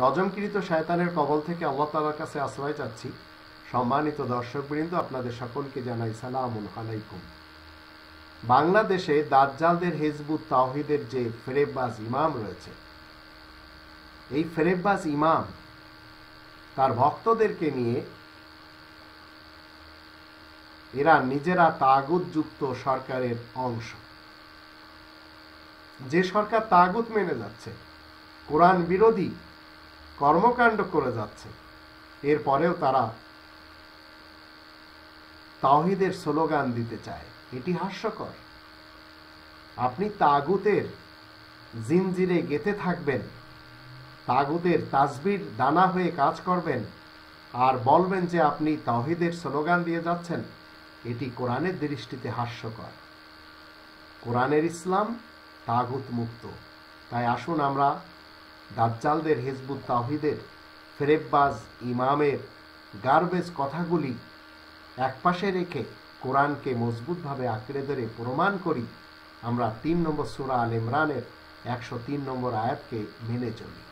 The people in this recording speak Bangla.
রজমকৃত শয়তানের কবল থেকে আল্লাহ তালার কাছে আশ্রয় চাচ্ছি। সম্মানিত দর্শকবৃন্দ, আপনাদের সকলকে জানাই সালামুন আলাইকুম। বাংলাদেশে দাজ্জালদের হেজবুত তাওহিদের যে ফেরেববাজ ইমাম রয়েছে, এই ফেরেববাজ ইমাম তার ভক্তদেরকে নিয়ে এরা নিজেরা তাগুতযুক্ত সরকারের অংশ। যে সরকার তাগুত মেনে যাচ্ছে, কোরআন বিরোধী কর্মকাণ্ড করে যাচ্ছে। এরপরেও তারা তাওহিদের স্লোগান দিতে চায়। এটি হাস্যকর। আপনি তাগুতের জিনজিরে গেতে থাকবেন, তাগুতের তাজবির দানা হয়ে কাজ করবেন, আর বলবেন যে আপনি তাওহিদের স্লোগান দিয়ে যাচ্ছেন। এটি কোরআনের দৃষ্টিতে হাস্যকর। কোরআনের ইসলাম তাগুত মুক্ত। তাই আসুন আমরা দাজ্জালদের হেজবুত তাহিদের ফেরেববাজ ইমামের গার্বেজ কথাগুলি একপাশে রেখে কোরআনকে মজবুতভাবে আঁকড়ে ধরে প্রমাণ করি, আমরা তিন নম্বর সুরা আল ইমরানের একশো তিন নম্বর আয়াতকে মেনে চলি।